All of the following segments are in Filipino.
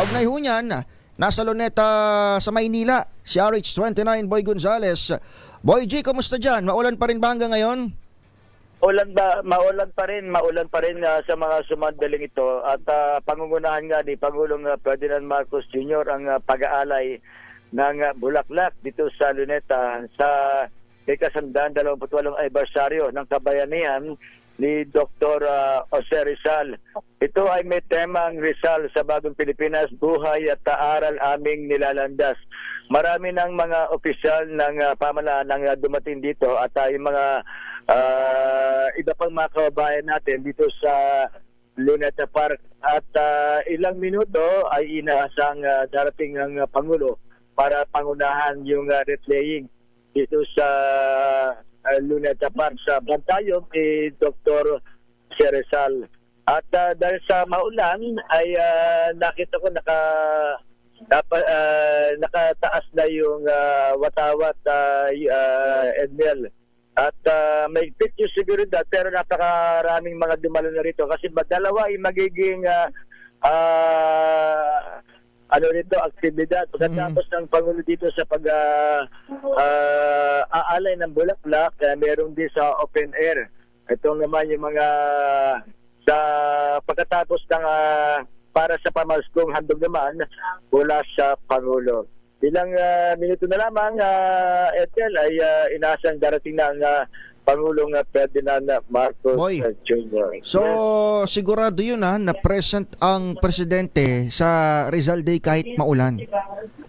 Kaugnay ho niyan, nasa Luneta sa Maynila, si RH29 Boy Gonzales. Boy G, kumusta dyan? Maulan pa rin ba hanggang ngayon? Ulan ba, maulan pa rin, maulan pa rin ah, sa mga sumandaling ito at ah, pangungunahan nga ni Pangulong ah, Ferdinand Marcos Jr. ang ah, pag-aalay ng ah, Bulaklak dito sa Luneta sa ikasandaan 28 anibersaryo ng kabayanihan ni Dr. ah, Jose Rizal. Ito ay may temang Rizal sa Bagong Pilipinas, buhay at aral aming nilalandas. Marami ng mga opisyal ng ah, pamahalaan ang ah, dumating dito at ah, yung mga ah, iba pang mga kababayan natin dito sa Luneta Park. At ah, ilang minuto ay inaasang ah, darating ang ah, Pangulo para pangunahan yung uh, replaying dito sa uh, Luneta Park sa Bantayog ni Dr. Ceresal. At ah, dahil sa maulan ay ah, nakita ko naka napa, ah, nakataas na yung ah, watawat uh, Edmel. At ah, may yung seguridad pero napakaraming mga dumalo na rito kasi ba- dalawa ay magiging ah, ah, ano rito, aktibidad. Pagkatapos ng Pangulo dito sa pag ah, ah, aalay ng bulaklak, uh, meron din sa open air. Ito naman yung mga sa pagkatapos ng ah, para sa pamaskong handog naman mula sa Pangulo. Ilang ah, minuto na lamang, uh, Ethel, ay uh, inasang darating na ang ah, Pangulong ah, Ferdinand Marcos Boy. Jr. So, sigurado yun ha, na present ang presidente sa Rizal Day kahit maulan.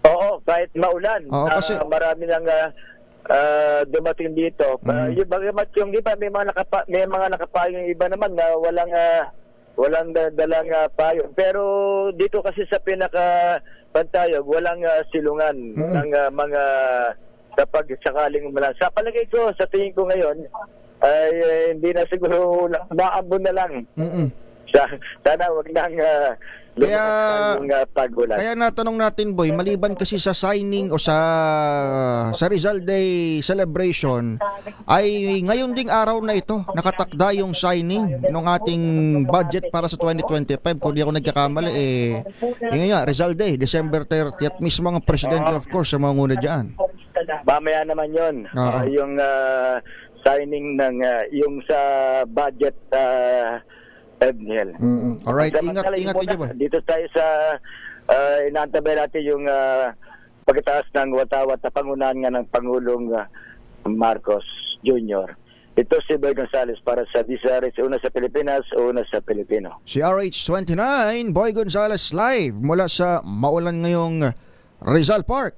Oo, kahit maulan. Oo, kasi- Ah, marami nang ah, ah, dumating dito. Uh, Mhm. yung bagamat yung iba may mga nakapa, may mga nakapayong iba naman na walang ah, walang da- dalang ah, payong. Pero dito kasi sa pinaka Pantayog, walang ah, silungan Mhm. ng ah, mga kapag sakaling umalan. Sa palagay ko, sa tingin ko ngayon, ay eh, hindi na siguro maambon na lang. Mm-mm. Sa, sana wag nang uh, Kaya- yung ah, pagulan. Kaya natanong natin boy, maliban kasi sa signing o sa sa Rizal Day celebration ay ngayon ding araw na ito nakatakda yung signing ng ating budget para sa 2025 kung di ako nagkakamali eh, eh nga Rizal Day December 30 at mismo ang presidente of course sa mga nguna dyan. Mamaya naman yon Oo. yung ah, signing ng ah, yung sa budget uh, Edniel. Alright, ingat Samantala, ingat yung kayo muna, Dito tayo sa uh, inaantabay natin yung ah, pagkataas ng watawat na pangunahan nga ng Pangulong ah, Marcos Jr. Ito si Boy Gonzales para sa DCRS, una sa Pilipinas, una sa Pilipino. Si RH29 Boy Gonzales live mula sa maulan ngayong Rizal Park.